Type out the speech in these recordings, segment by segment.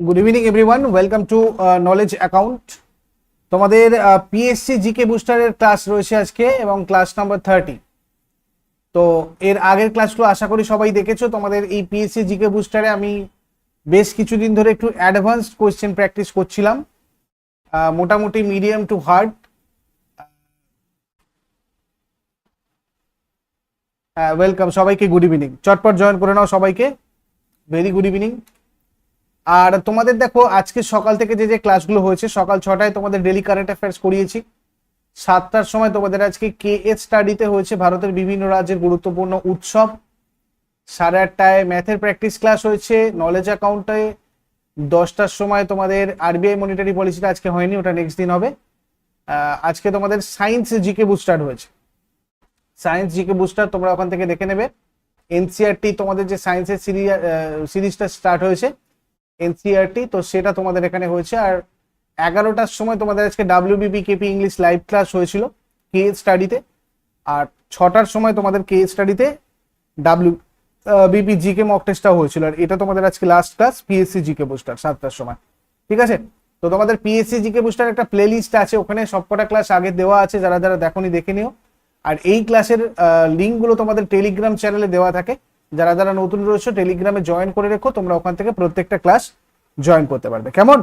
Good evening everyone welcome to Knowledge Account তোমাদের PSC GK বুস্টারের class রয়েছে আজকে এবং ক্লাস নাম্বার থার্টি তো এর আগের ক্লাসগুলো আশা করি সবাই দেখেছ। তোমাদের এই পিএসসি জিকে বুস্টারে আমি বেশ কিছুদিন ধরে একটু অ্যাডভান্সড কোয়েশ্চেন প্র্যাকটিস করছিলাম। মোটামুটি মিডিয়াম টু হার্ড ওয়েলকাম সবাইকে গুড ইভিনিং চটপট জয়েন করে নাও সবাইকে। ভেরি গুড ইভিনিং আর তোমাদের দেখো, আজকে সকাল থেকে যে যে ক্লাসগুলো হয়েছে, সকাল ছটায় তোমাদের ডেলি কারেন্ট অ্যাফেয়ার্স করিয়েছি। সাতটার সময় তোমাদের আজকে কে এস স্টাডিতে হয়েছে ভারতের বিভিন্ন রাজ্যের গুরুত্বপূর্ণ উৎসব। সাড়ে আটটায় ম্যাথের প্র্যাকটিস ক্লাস হয়েছে নলেজ অ্যাকাউন্টে দশটার সময় তোমাদের আরবিআই মনিটারি পলিসিটা আজকে হয়নি, ওটা নেক্সট দিন হবে। আজকে তোমাদের সায়েন্স জিকে বুস্টার হয়েছে। সায়েন্স জিকে বুস্টার তোমরা ওখান থেকে দেখে নেবে। এনসিআরটি তোমাদের যে সায়েন্সের সিরিজটা স্টার্ট হয়েছে। এনসিআরটি তো সেটা তোমাদের এখানে হয়েছে। আর এগারোটার সময় তোমাদের আজকে WBP KP English live class হয়েছিল কে স্টাডিতে। আর ছটার সময় তোমাদের কে স্টাডিতে ডাব্লিউ বিপি জিকে মক টেস্টটাও হয়েছিল। আর এটা তোমাদের আজকে last class PSC GK booster সাতটার সময়। ঠিক আছে? তো তোমাদের পিএসসি জিকে বুস্টার একটা প্লে লিস্ট আছে। ওখানে সবকটা ক্লাস আগে দেওয়া আছে। যারা যারা দেখোনি, দেখে নিও। আর এই ক্লাসের লিঙ্কগুলো তোমাদের টেলিগ্রাম চ্যানেলে দেওয়া থাকে। যারা যারা নতুন রয়েছে টেলিগ্রামে জয়েন করে রেখো, তোমরা ওখান থেকে প্রত্যেকটা ক্লাস জয়েন করতে পারবে। কেমন?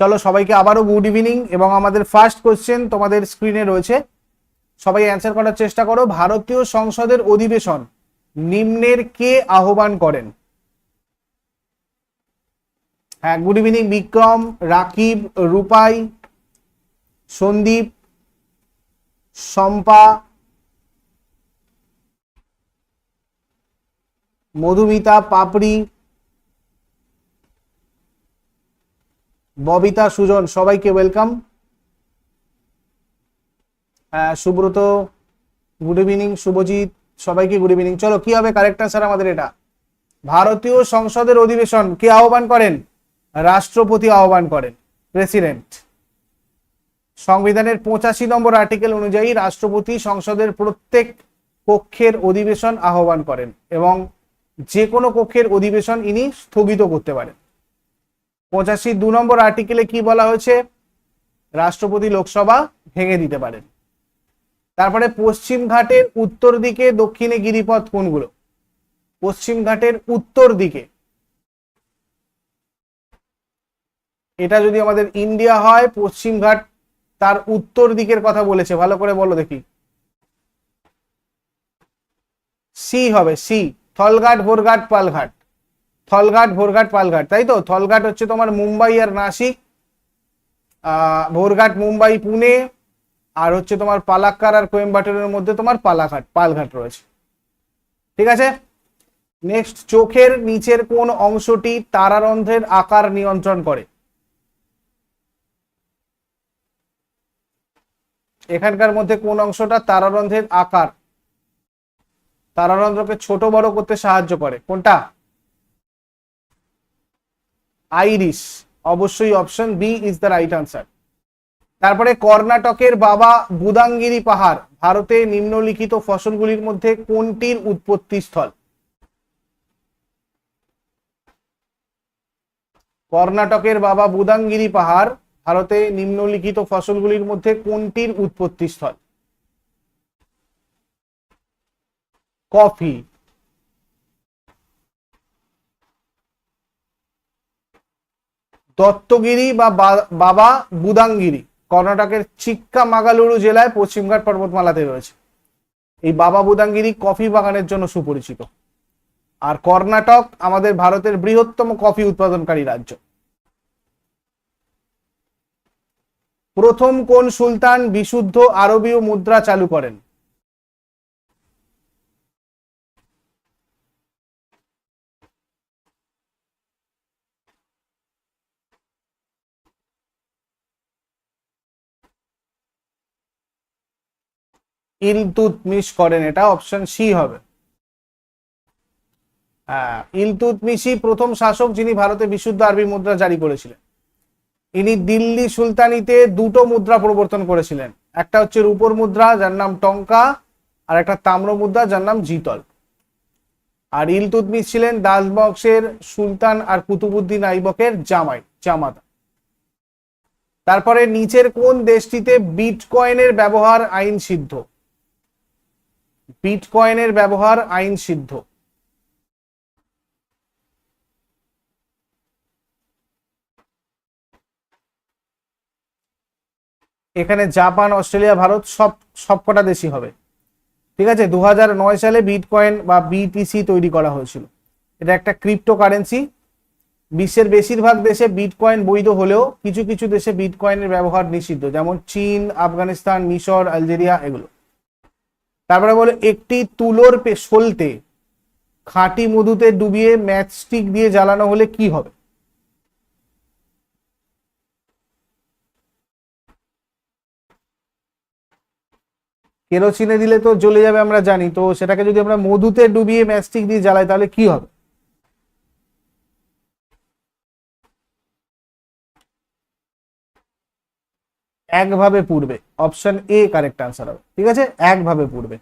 চলো সবাইকে আবারও গুড ইভিনিং এবং আমাদের ফার্স্ট কোশ্চেন তোমাদের স্ক্রিনে রয়েছে। সবাই অ্যান্সার করার চেষ্টা করো। ভারতীয় সংসদের অধিবেশন নিম্নের কে আহ্বান করেন? হ্যাঁ গুড ইভিনিং বিক্রম, রাকিব, রূপাই, সন্দীপ, শম্পা, মধুমিতা, পাপড়ি ববিতা, সুজন, সবাইকে welcome Subrata good evening Shubhajit, সবাইকে গুড ইভিনিং চলো, কি হবে কারেক্ট আনসার আমাদের এটা? ভারতীয় সংসদের অধিবেশন কে আহ্বান করেন? রাষ্ট্রপতি আহ্বান করেন প্রেসিডেন্ট সংবিধানের পঁচাশি নম্বর আর্টিকেল অনুযায়ী রাষ্ট্রপতি সংসদের প্রত্যেক কক্ষের অধিবেশন আহ্বান করেন এবং যে কোনো কক্ষের অধিবেশন ইনি স্থগিত করতে পারেন। পঁচাশি দু নম্বর আর্টিকেলে কি বলা হয়েছে? রাষ্ট্রপতি লোকসভা ভেঙে দিতে পারেন। তারপরে পশ্চিম ঘাটের উত্তর দিকে, দক্ষিণে গিরিপথ কোনগুলো? পশ্চিম ঘাটের উত্তর দিকে। এটা যদি আমাদের ইন্ডিয়া হয়, পশ্চিম ঘাট তার উত্তর দিকের কথা বলেছে। ভালো করে বলো দেখি। সি হবে, সি। থলঘাট, ভোরঘাট, পালঘাট। থলঘাট, ভোরঘাট, পালঘাট, তাই তো? থলঘাট হচ্ছে তোমার মুম্বাই আর নাসিক ভোরঘাট, মুম্বাই, পুনে, আর হচ্ছে তোমার পালাক্কার আর কোয়েম্বাটোরের মধ্যে তোমার পালাঘাট, পালঘাট রয়েছে। ঠিক আছে? নেক্সট চোখের নিচের কোন অংশটি তারারন্ধ্রের আকার নিয়ন্ত্রণ করে? এখানকার মধ্যে কোন অংশটা তারারন্ধ্রের আকার? তারারন্ধ্রকে ছোট বড় করতে সাহায্য করে। কোনটা? আইরিশ, অবশ্যই option B is the right answer তারপরে কর্ণাটকের বাবা বুদাঙ্গিরি পাহাড়, ভারতে নিম্নলিখিত ফসলগুলির মধ্যে কোনটির উৎপত্তি স্থল? কর্ণাটকের বাবা বুদাঙ্গিরি পাহাড়, ভারতে নিম্নলিখিত ফসলগুলির মধ্যে কোনটির উৎপত্তি স্থল? কফি দত্তগিরি বা বাবা বুদাঙ্গিরি, কর্ণাটকের চিক্কা মাগালুরু জেলায় পশ্চিমঘাট পর্বতমালাতে রয়েছে। এই বাবা বুদাঙ্গিরি কফি বাগানের জন্য সুপরিচিত। আর কর্ণাটক আমাদের ভারতের বৃহত্তম কফি উৎপাদনকারী রাজ্য। প্রথম কোন সুলতান বিশুদ্ধ আরবীয় মুদ্রা চালু করেন? ইলতুৎমিশ করেন, এটা অপশন সি হবে। হ্যাঁ ইলতুৎমিশি প্রথম শাসক যিনি ভারতে বিশুদ্ধ আরবি মুদ্রা জারি করেছিলেন। ইনি দিল্লি সুলতানিতে দুটো মুদ্রা প্রবর্তন করেছিলেন। একটা হচ্ছে রূপোর মুদ্রা, যার নাম টঙ্কা, আর একটা তাম্র মুদ্রা, যার নাম জিতল। আর ইলতুৎমিশ ছিলেন দাসবংশের সুলতান আর কুতুবুদ্দিন আইবকের জামাই, জামাতা। তারপরে নিচের কোন দেশটিতে বিটকয়েনের ব্যবহার আইন সিদ্ধ বিটকয়েনের ব্যবহার আইন সিদ্ধ। এখানে জাপান, অস্ট্রেলিয়া, ভারত সব, সবকটা দেশই হবে। ঠিক আছে? দু সালে বিটকয়েন বা বিটিসি তৈরি করা হয়েছিল। এটা একটা ক্রিপ্টো কারেন্সি বিশ্বের বেশিরভাগ দেশে বিটকয়েন বৈধ হলেও কিছু কিছু দেশে বিটকয়েনের ব্যবহার নিষিদ্ধ। যেমন চীন, আফগানিস্তান, মিশর, আলজেরিয়া, এগুলো। তারপরে বলো একটি তুলোর সলতে খাঁটি মধুতে ডুবিয়ে ম্যাচ স্টিক দিয়ে জ্বালানো হলে কি হবে? কেরোসিনে দিলে তো জ্বলে যাবে আমরা জানি, তো সেটাকে যদি আমরা মধুতে ডুবিয়ে ম্যাচস্টিক দিয়ে জ্বালাই তাহলে কি হবে? একভাবে পুড়বে। অপশন এ কারেক্ট আনসার হবে। ঠিক আছে? একভাবে পুড়বে।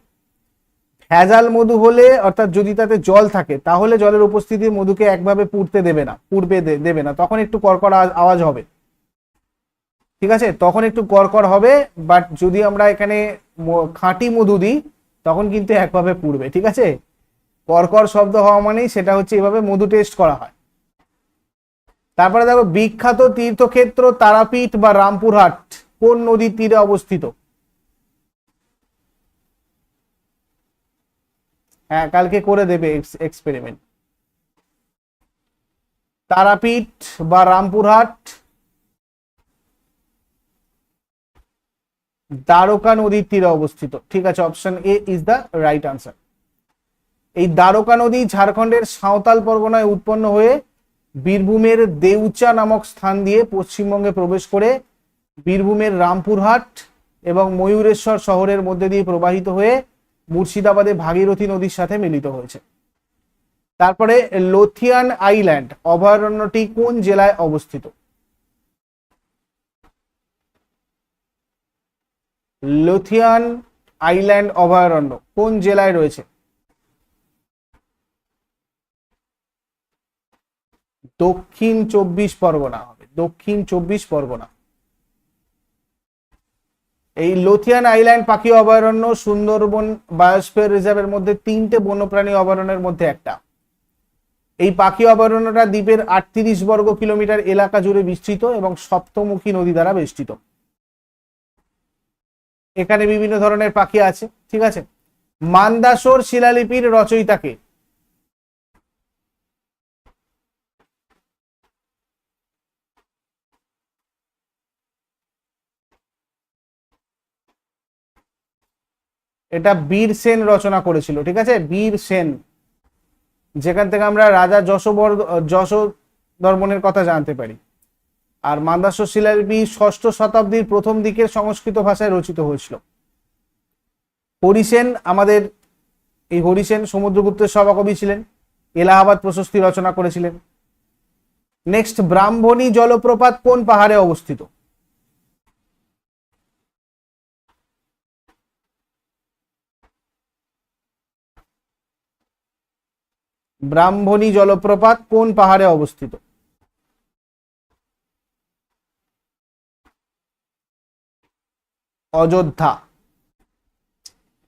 ভেজাল মধু হলে, অর্থাৎ যদি তাতে জল থাকে, তাহলে জলের উপস্থিতি মধুকে একভাবে পুড়তে দেবে না, পুড়বে দেবে না। তখন একটু কড়কড় আওয়াজ- হবে। ঠিক আছে? তখন একটু কড়কড় হবে বাট যদি আমরা এখানে খাঁটি মধু দিই, তখন কিন্তু একভাবে পুড়বে। ঠিক আছে? কড়কড় শব্দ হওয়া মানেই সেটা হচ্ছে এভাবে মধু টেস্ট করা হয়। তারপরে দেখো, বিখ্যাত তীর্থক্ষেত্র তারাপীঠ বা রামপুরহাট। কোন নদীর তীরে অবস্থিত? হ্যাঁ কালকে করে দেবে এক্সপেরিমেন্ট তারাপীঠ বা রামপুরহাট, দ্বারকা নদীর তীরে অবস্থিত। ঠিক আছে option A is the right answer এই দ্বারকা নদী ঝাড়খণ্ডের সাঁওতাল পরগনায় উৎপন্ন হয়ে বীরভূমের দেউচা নামক স্থান দিয়ে পশ্চিমবঙ্গে প্রবেশ করে বীরভূমের রামপুরহাট এবং ময়ূরেশ্বর শহরের মধ্যে দিয়ে প্রবাহিত হয়ে মুর্শিদাবাদে ভাগীরথী নদীর সাথে মিলিত হয়েছে। তারপরে লোথিয়ান আইল্যান্ড, অভয়ারণ্যটি কোন জেলায় অবস্থিত? লোথিয়ান আইল্যান্ড, অভয়ারণ্য কোন জেলায় রয়েছে? দক্ষিণ চব্বিশ পরগনা হবে। দক্ষিণ চব্বিশ পরগনা। এই লোথিয়ান আইল্যান্ড পাখি অভয়ারণ্য, সুন্দরবন বায়োস্ফিয়ার রিজার্ভের মধ্যে তিনটে বন্যপ্রাণী অভয়ারণ্যের মধ্যে একটা। এই পাখি অভয়ারণ্যটা দ্বীপের আটত্রিশ বর্গ কিলোমিটার এলাকা জুড়ে বিস্তৃত এবং সপ্তমুখী নদী দ্বারা বেষ্টিত। এখানে বিভিন্ন ধরনের পাখি আছে, ঠিক আছে? মান্দাসোর শিলালিপির রচয়িতাকে এটা বীর সেন রচনা করেছিল, ঠিক আছে? বীর সেন। যেখান থেকে আমরা রাজা যশোবর যশোধর্মনের কথা জানতে পারি। আর মান্দাস্য শিলালিপি ষষ্ঠ শতাব্দীর প্রথম দিকের সংস্কৃত ভাষায় রচিত হয়েছিল। হরিসেন আমাদের, এই হরিসেন সমুদ্রগুপ্তের সভাকবি ছিলেন। এলাহাবাদ প্রশস্তি রচনা করেছিলেন। নেক্সট ব্রাহ্মণী জলপ্রপাত কোন পাহাড়ে অবস্থিত? ব্রাহ্মণী জলপ্রপাত কোন পাহাড়ে অবস্থিত? অযোধ্যা,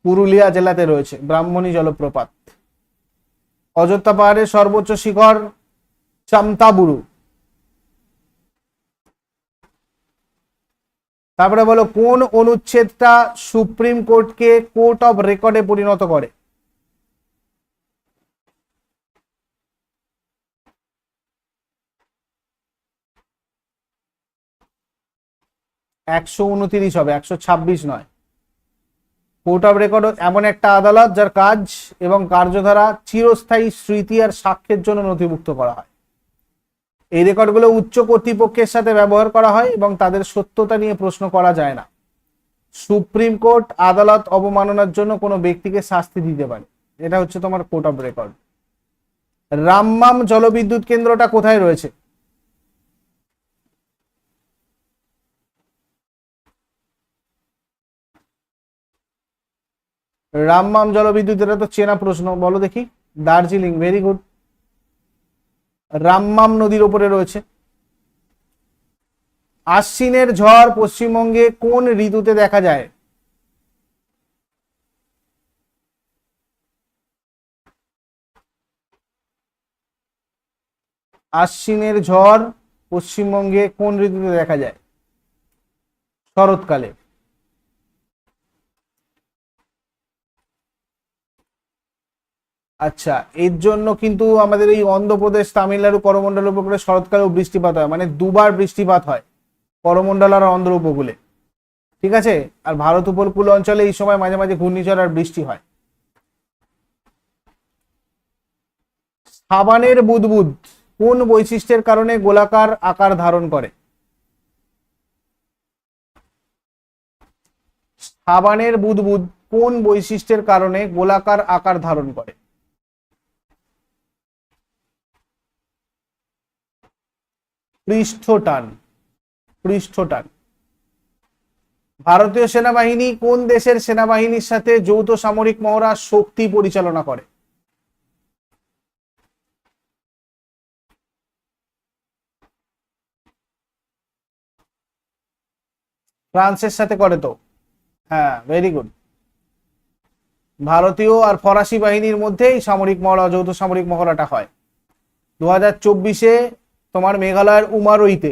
পুরুলিয়া জেলাতে রয়েছে ব্রাহ্মণী জলপ্রপাত। অযোধ্যা পাহাড়ের সর্বোচ্চ শিখর চামতাবুরু তারপরে বলো, কোন অনুচ্ছেদটা সুপ্রিম কোর্টকে কোর্ট অফ রেকর্ডে পরিণত করে? একশো উনতিরিশ হবে, একশো ছাব্বিশ নয়। কোর্ট অফ রেকর্ড এমন একটা আদালত যার কাজ এবং কার্যধারা চিরস্থায়ী স্মৃতি আর সাক্ষ্যের জন্য নথিভুক্ত করা হয়। এই রেকর্ডগুলো উচ্চ কর্তৃপক্ষের সাথে ব্যবহার করা হয় এবং তাদের সত্যতা নিয়ে প্রশ্ন করা যায় না। সুপ্রিম কোর্ট আদালত অবমাননার জন্য কোনো ব্যক্তিকে শাস্তি দিতে পারে। এটা হচ্ছে তোমার কোর্ট অফ রেকর্ড রামমাম জলবিদ্যুৎ কেন্দ্রটা কোথায় রয়েছে? রামমাম জলবিদ্যুৎ, এটা তো চেনা প্রশ্ন, বলো দেখি। দার্জিলিং ভেরি গুড রামমাম নদীর উপরে রয়েছে। আশ্বিনের ঝড় পশ্চিমবঙ্গে কোন ঋতুতে দেখা যায়? আশ্বিনের ঝড় পশ্চিমবঙ্গে কোন ঋতুতে দেখা যায়? শরৎকালে। আচ্ছা এর জন্য কিন্তু আমাদের এই অন্ধ্রপ্রদেশ, তামিলনাড়ু করমণ্ডল উপকূলে শরৎকালেও বৃষ্টিপাত হয় মানে দুবার বৃষ্টিপাত হয় করমণ্ডল আর অন্ধ্র উপকূলে। ঠিক আছে? আর ভারত উপকূল অঞ্চলে এই সময় মাঝে মাঝে ঘূর্ণিঝড় আর বৃষ্টি হয়। সাবানের বুদবুদ, কোন বৈশিষ্ট্যের কারণে গোলাকার আকার ধারণ করে? সাবানের বুদবুদ, কোন বৈশিষ্ট্যের কারণে গোলাকার আকার ধারণ করে? পৃষ্ঠটান পৃষ্ঠটান। ভারতীয় সেনাবাহিনী কোন দেশের সেনাবাহিনীর সাথে যৌথ সামরিক মহড়া শক্তি পরিচালনা করে? ফ্রান্সের সাথে করে তো। হ্যাঁ ভেরি গুড ভারতীয় আর ফরাসি বাহিনীর মধ্যেই সামরিক মহড়া, যৌথ সামরিক মহড়াটা হয়। দু হাজার চব্বিশে তোমার মেঘালয়ের উমারইতে।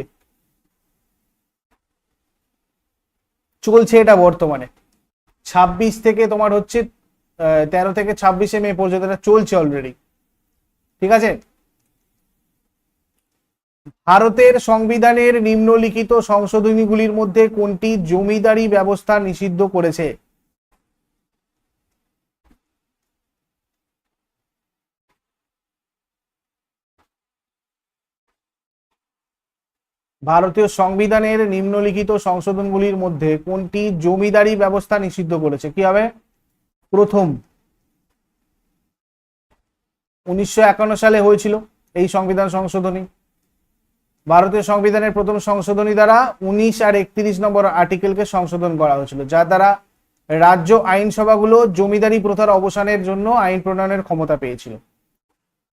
চলছে এটা বর্তমানে। ছাব্বিশ থেকে তোমার হচ্ছে তেরো থেকে ছাব্বিশে মে পর্যন্ত এটা চলছে অলরেডি ঠিক আছে? ভারতের সংবিধানের নিম্নলিখিত সংশোধনীগুলির মধ্যে কোনটি জমিদারি ব্যবস্থা নিষিদ্ধ করেছে? ভারতীয় সংবিধানের নিম্নলিখিত সংশোধনগুলির মধ্যে কোনটি জমিদারি ব্যবস্থা নিষিদ্ধ করেছে? কি হবে? প্রথম, উনিশশো একান্ন সালে হয়েছিল এই সংবিধান সংশোধনী। ভারতীয় সংবিধানের প্রথম সংশোধনী দ্বারা উনিশ আর একত্রিশ নম্বর আর্টিকেলকে সংশোধন করা হয়েছিল যার দ্বারা রাজ্য আইনসভাগুলো জমিদারি প্রথার অবসানের জন্য আইন প্রণয়নের ক্ষমতা পেয়েছিল।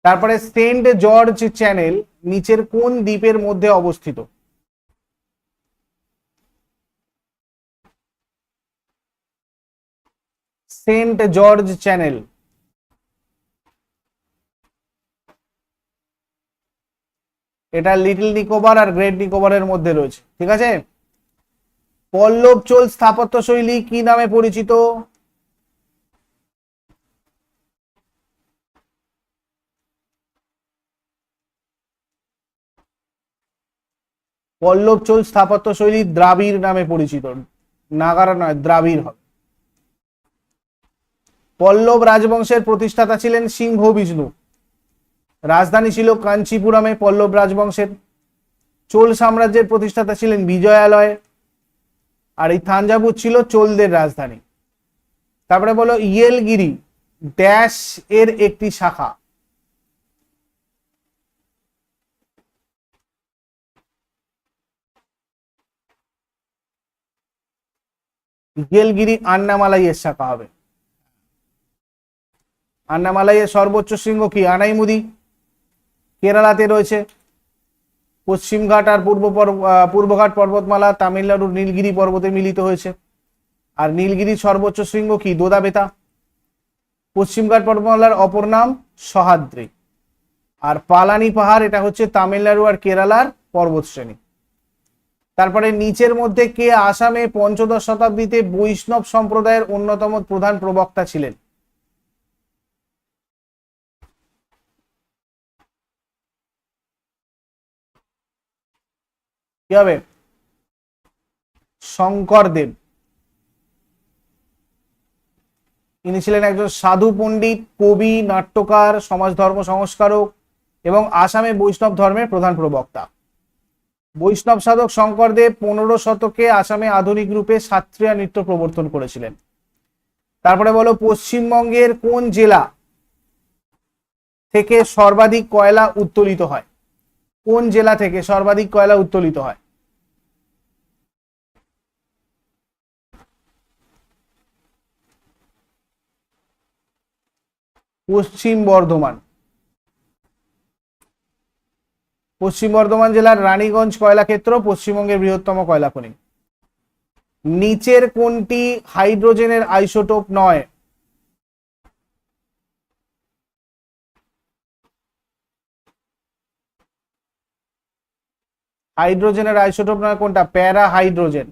তারপরে সেন্ট জর্জ চ্যানেল নিচের কোন দ্বীপের মধ্যে অবস্থিত? Saint George Channel. এটা লিটল নিকোবর আর গ্রেট নিকোবরের মধ্যে রয়েছে। ঠিক আছে? পল্লব চোল স্থাপত্য শৈলী কি নামে পরিচিত? পল্লব চোল স্থাপত্য শৈলী দ্রাবিড় নামে পরিচিত। নাগারা নয়, দ্রাবিড় হবে। পল্লব রাজবংশের প্রতিষ্ঠাতা ছিলেন সিংহ বিষ্ণু। রাজধানী ছিল কাঞ্চিপুরমে, পল্লব রাজবংশের চোল সাম্রাজ্যের প্রতিষ্ঠাতা ছিলেন বিজয়ালয়, আর এই থাঞ্জাভুর ছিল চোলদের রাজধানী। তারপরে বলো ইয়েলগিরি, ড্যাশ এর একটি শাখা। ইয়েলগিরি আন্নামালাইয়ের শাখা হবে। আন্নামালাইয়ের সর্বোচ্চ শৃঙ্গ কি? আনাইমুদি। কেরালাতে রয়েছে। পশ্চিমঘাট আর পূর্ব পূর্বঘাট পর্বতমালা তামিলনাড়ুর নীলগিরি পর্বতে মিলিত হয়েছে। আর নীলগিরির সর্বোচ্চ শৃঙ্গ কি? দোদাবেতা। পশ্চিমঘাট পর্বতমালার অপর নাম সহাদ্রি। আর পালানি পাহাড়, এটা হচ্ছে তামিলনাড়ু আর কেরালার পর্বত শ্রেণি। তারপরে নিচের মধ্যে কে আসামে পঞ্চদশ শতাব্দীতে বৈষ্ণব সম্প্রদায়ের অন্যতম প্রধান প্রবক্তা ছিলেন? কি হবে? শঙ্করদেব। ইনি ছিলেন একজন সাধু পণ্ডিত, কবি, নাট্যকার, সমাজ ধর্ম সংস্কারক এবং আসামে বৈষ্ণব ধর্মের প্রধান প্রবক্তা। বৈষ্ণব সাধক শঙ্করদেব পনেরো শতকে আসামে আধুনিক রূপে সাত্রিয়া নৃত্য প্রবর্তন করেছিলেন। তারপরে বলো, পশ্চিমবঙ্গের কোন জেলা থেকে সর্বাধিক কয়লা উত্তোলিত হয়? কোন জেলা থেকে সর্বাধিক কয়লা উত্তোলিত হয়? পশ্চিম বর্ধমান। পশ্চিম বর্ধমান জেলার রানীগঞ্জ কয়লা ক্ষেত্র, পশ্চিমবঙ্গের বৃহত্তম কয়লা খনি। নিচের কোনটি হাইড্রোজেনের আইসোটোপ নয়? হাইড্রোজেনের আইসোটোপ নয় কোনটা? প্যারা হাইড্রোজেন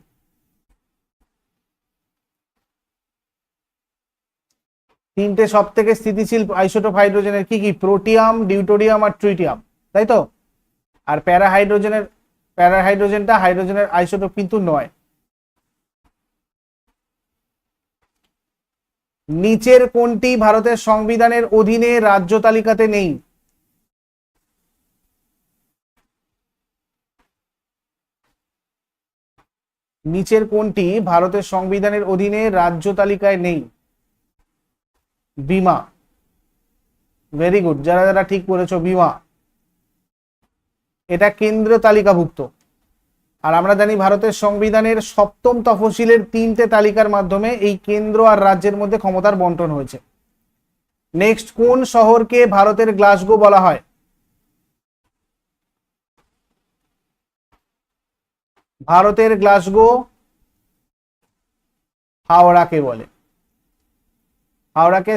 তিনটে সব থেকে স্থিতিশীল আইসোটোপ হাইড্রোজেনের কি কি? প্রোটিয়াম, ডিউটোরিয়াম আর ট্রিটিয়াম, তাই তো? আর প্যারা হাইড্রোজেনের প্যারা হাইড্রোজেনটা হাইড্রোজেনের আইসোটোপ কিন্তু নয়। নিচের কোনটি ভারতের সংবিধানের অধীনে রাজ্য তালিকাতে নেই? নিচের কোনটি ভারতের সংবিধানের অধীনে রাজ্য তালিকায় নেই? বিমা। ভেরি গুড যারা যারা ঠিক করেছ বিমা। এটা কেন্দ্র তালিকাভুক্ত। আর আমরা জানি ভারতের সংবিধানের সপ্তম তফসিলের তিনটে তালিকার মাধ্যমে এই কেন্দ্র আর রাজ্যের মধ্যে ক্ষমতার বন্টন হয়েছে। নেক্সট কোন শহরকে ভারতের গ্লাসগো বলা হয়? ভারতের গ্লাসগো হাওড়াকে বলে। হাওড়াকে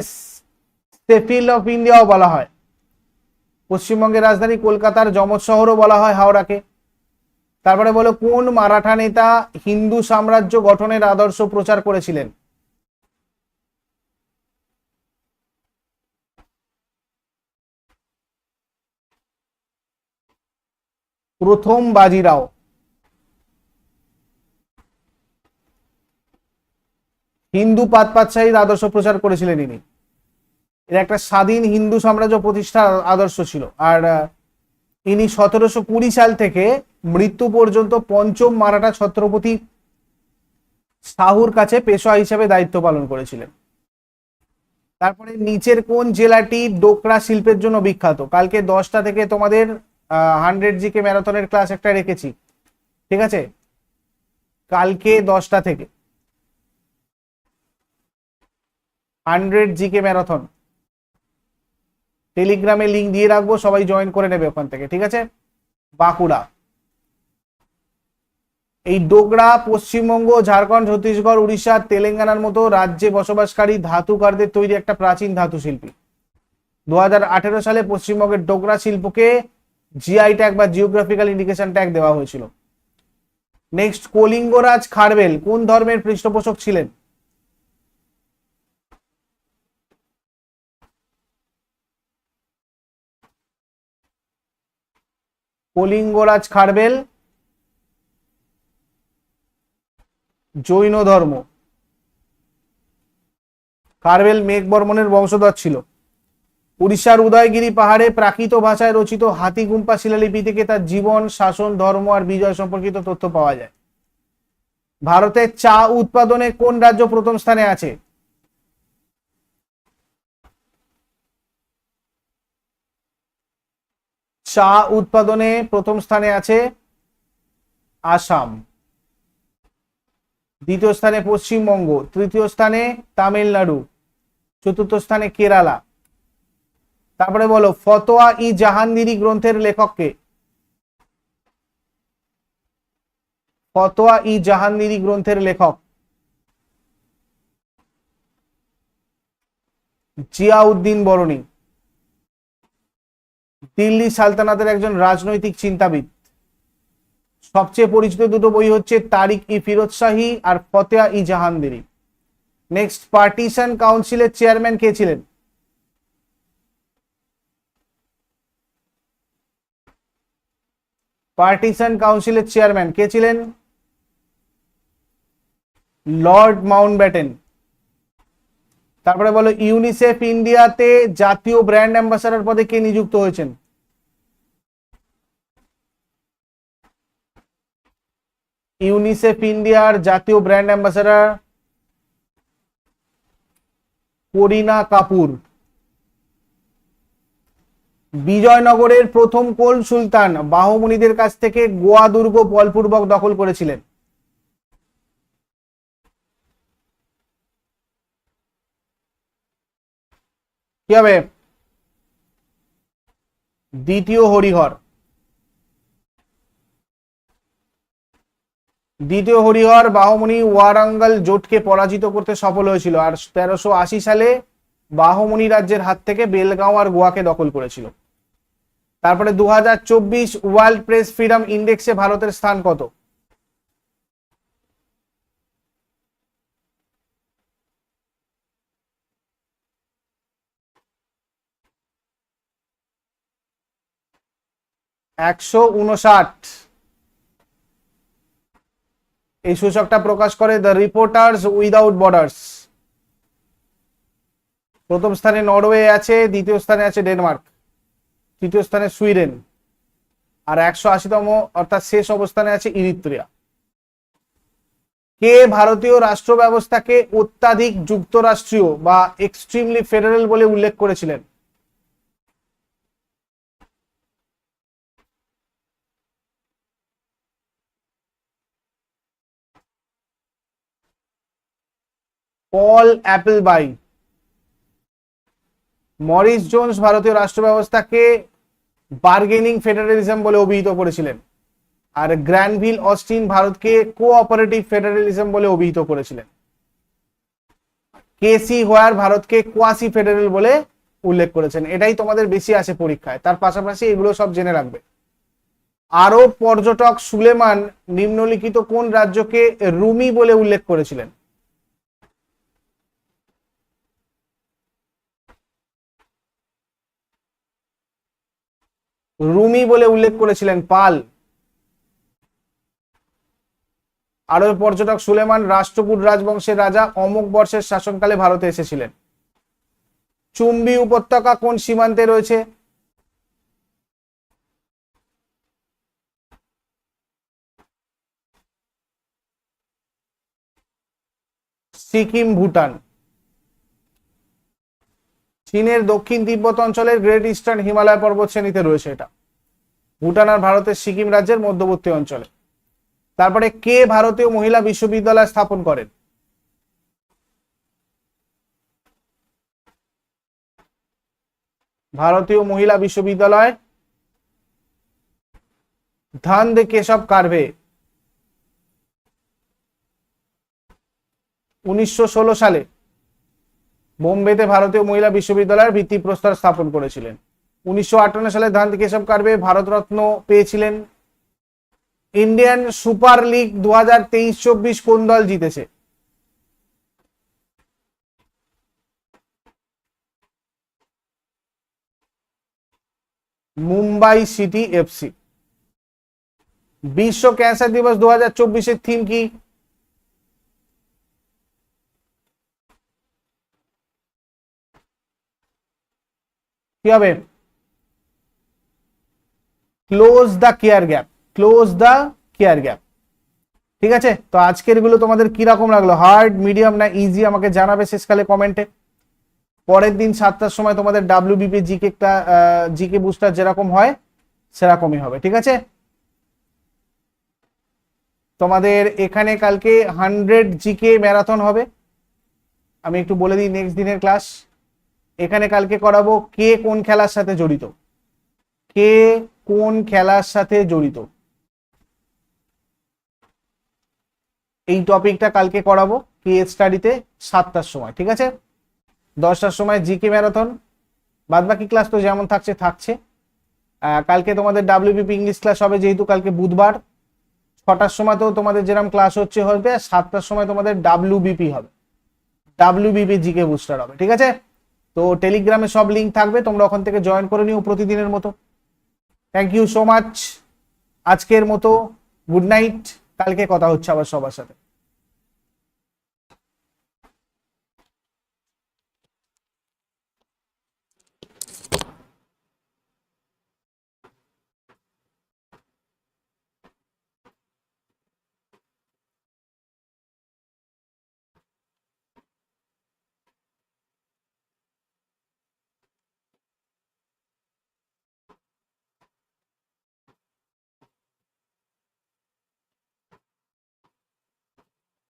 সেফিল অফ ইন্ডিয়াও বলা হয়। পশ্চিমবঙ্গের রাজধানী কলকাতার যমজ শহরও বলা হয় হাওড়াকে। তারপরে বলো, কোন মারাঠা নেতা হিন্দু সাম্রাজ্য গঠনের আদর্শ প্রচার করেছিলেন? প্রথম বাজিরাও। হিন্দু পাত পাতশাহীর আদর্শ প্রচার করেছিলেন ইনি। এর একটা স্বাধীন হিন্দু সাম্রাজ্য প্রতিষ্ঠার আদর্শ ছিল। আর ইনি সতেরোশো কুড়ি সাল থেকে মৃত্যু পর্যন্ত পঞ্চম মারাঠা ছত্রপতি শাহুর কাছে পেশোয়া হিসেবে দায়িত্ব পালন করেছিলেন। তারপরে নিচের কোন জেলাটি ডোকরা শিল্পের জন্য বিখ্যাত? কালকে দশটা থেকে তোমাদের হান্ড্রেড জিকে ম্যারাথনের ক্লাস একটা রেখেছি। ঠিক আছে? কালকে দশটা থেকে। Hundred GK marathon. টেলিগ্রামে লিঙ্ক দিয়ে রাখব, সবাই জয়েন করে নেবে ওখান থেকে, ঠিক আছে? বাঁকুড়া। এই ডোগরা, পশ্চিমবঙ্গ, ঝাড়খণ্ড, ছত্তিশগড়, উড়িষ্যা, তেলেঙ্গানার মতো রাজ্যে বসবাসকারী ধাতুকারদের তৈরি একটা প্রাচীন ধাতু শিল্পী। দু হাজার আঠেরো সালে পশ্চিমবঙ্গের ডোগরা শিল্পকে জিআই ট্যাগ বা জিওগ্রাফিক্যাল ইন্ডিকেশন ট্যাগ দেওয়া হয়েছিল। নেক্সট কলিঙ্গরাজ খারবেল কোন ধর্মের পৃষ্ঠপোষক ছিলেন? কলিঙ্গরাজ খারবেল জৈন ধর্ম। খারবেল মেঘ বর্মনের বংশধর ছিল। উড়িষ্যার উদয়গিরি পাহাড়ে প্রাকৃত ভাষায় রচিত হাতিগুম্পা শিলালিপি থেকে তার জীবন, শাসন, ধর্ম আর বিজয় সম্পর্কিত তথ্য পাওয়া যায়। ভারতের চা উৎপাদনে কোন রাজ্য প্রথম স্থানে আছে? চা উৎপাদনে প্রথম স্থানে আছে আসাম। দ্বিতীয় স্থানে পশ্চিমবঙ্গ, তৃতীয় স্থানে তামিলনাড়ু, চতুর্থ স্থানে কেরালা। তারপরে বলো, ফতোয়া ই জাহাঙ্গীরি গ্রন্থের লেখককে? ফতোয়া ই জাহাঙ্গীরি গ্রন্থের লেখক। জিয়াউদ্দিন বরণী। দিল্লি সালতানাতের একজন রাজনৈতিক চিন্তাবিদ। সবচেয়ে পরিচিত দুটো বই হচ্ছে তারিক ই ফিরোজ শাহী আর ফতেয়া ই জাহাঙ্গীরি নেক্সট পার্টিশন কাউন্সিলের চেয়ারম্যান কে ছিলেন? পার্টিশন কাউন্সিলের চেয়ারম্যান কে ছিলেন? লর্ড মাউন্টব্যাটেন তারপরে বলো ইউনিসেফ ইন্ডিয়াতে জাতীয় ব্র্যান্ড অ্যাম্বাসাডার পদে কে নিযুক্ত হয়েছেন? ইউনিসেফ ইন্ডিয়ার জাতীয় ব্র্যান্ড অ্যাম্বাসাডার করিনা কাপুর। বিজয়নগরের প্রথম কোন সুলতান বাহমণিদের কাছ থেকে গোয়া দুর্গ বলপূর্বক দখল করেছিলেন। কি হবে? দ্বিতীয় হরিহর। দ্বিতীয় হরিহর বাহমণি ওয়ারাঙ্গল জোটকে পরাজিত করতে সফল হয়েছিল আর তেরোশো আশি সালে বাহমণি রাজ্যের হাত থেকে বেলগাঁও আর গোয়াকে দখল করেছিল। তারপরে দু হাজার চব্বিশ ওয়ার্ল্ড প্রেস ফ্রিডম ইন্ডেক্সে ভারতের স্থান কত? একশো উনষাট। এই সূচকটা প্রকাশ করে দ্য রিপোর্টার্স উইদাউট বর্ডার্স প্রথম স্থানে নরওয়ে আছে, দ্বিতীয় স্থানে আছে ডেনমার্ক, তৃতীয় স্থানে সুইডেন, আর একশো আশিতম অর্থাৎ শেষ অবস্থানে আছে ইরিত্রিয়া। কে ভারতীয় রাষ্ট্র ব্যবস্থাকে অত্যাধিক যুক্তরাষ্ট্রীয় বা এক্সট্রিমলি ফেডারেল বলে উল্লেখ করেছিলেন? পল অ্যাপেলবাই মরিস জোন্স ভারতীয় রাষ্ট্র ব্যবস্থাকে বার্গেনিং ফেডারেলিজম বলে অভিহিত করেছিলেন। আর গ্র্যান্ডভিল অস্টিন ভারতকে কোঅপারেটিভ ফেডারেলিজম বলে অভিহিত করেছিলেন। কেসি হোয়ার ভারতকে কোয়াসি ফেডারেল বলে উল্লেখ করেছেন। এটাই তোমাদের বেশি আছে পরীক্ষায়। তার পাশাপাশি এগুলো সব জেনে রাখবে। আরব পর্যটক সুলেমান নিম্নলিখিত কোন রাজ্যকে রুমি বলে উল্লেখ করেছিলেন? রুমি বলে উল্লেখ করেছিলেন, পাল। আরব পর্যটক সুলেমান, রাষ্ট্রকূট রাজবংশের রাজা, অমুক বর্ষের শাসনকালে ভারতে এসেছিলেন। চুম্বি উপত্যকা কোন সীমান্তে রয়েছে? সিকিম, ভুটান। চীনের দক্ষিণ তিব্বত অঞ্চলের গ্রেট ইস্টার্ন হিমালয় পর্বত শ্রেণীতে রয়েছে এটা। ভুটান আর ভারতের সিকিম রাজ্যের মধ্যবর্তী অঞ্চলে। তারপরে কে ভারতীয় মহিলা বিশ্ববিদ্যালয় স্থাপন করেন? ভারতীয় মহিলা বিশ্ববিদ্যালয় ধান দে কেশব কার্ভে। উনিশশো সালে বোম্বেতে ভারতীয় মহিলা বিশ্ববিদ্যালয়ের ভিত্তি ভিত্তিপ্রস্তর স্থাপন করেছিলেন। উনিশশো আটান্ন সালে ধান্ত কেশব কার্বে ভারতরত্ন পেয়েছিলেন। ইন্ডিয়ান সুপার লিগ দু হাজার তেইশ চব্বিশ কোন দল জিতেছে? Mumbai City FC. বিশ্ব ক্যান্সার দিবস দু হাজার চব্বিশের থিম কি? কি হবে? Close the care gap close the care gap ঠিক আছে? তো আজকেরগুলো তোমাদের কীরকম লাগল? হার্ড মিডিয়াম না ইজি আমাকে জানাবে শেষকালে কমেন্টে পরের দিন সাতটার সময় তোমাদের ডাব্লিউ বিপি জিকেটা জিকে বুস্টার যেরকম হয়, সেরকমই হবে। ঠিক আছে? তোমাদের এখানে কালকে হান্ড্রেড জিকে ম্যারাথন হবে। আমি একটু বলে দিই নেক্সট দিনের ক্লাস এখানে কালকে করাবো কে কোন খেলার সাথে জড়িত? কে কোন খেলার সাথে জড়িত? এই টপিকটা কালকে করাবো কে স্টাডিতে সাতটার সময়, ঠিক আছে? দশটার সময় জিকে ম্যারাথন বাদ বাকি ক্লাস তো যেমন থাকছে থাকছে। কালকে তোমাদের ডাব্লিউবিপি ইংলিশ ক্লাস হবে, যেহেতু কালকে বুধবার। ছটার সময় তো তোমাদের যেরকম ক্লাস হচ্ছে হবে সাতটার সময় তোমাদের ডাব্লিউবিপি হবে। ডাব্লিউবিপি জিকে বুস্টার হবে, ঠিক আছে? তো টেলিগ্রামে সব লিঙ্ক থাকবে, তোমরা ওখান থেকে জয়েন করে নিও প্রতিদিনের মতো। থ্যাংক ইউ সো মাচ আজকের মতো গুড নাইট কালকে কথা হচ্ছে আবার সবার সাথে।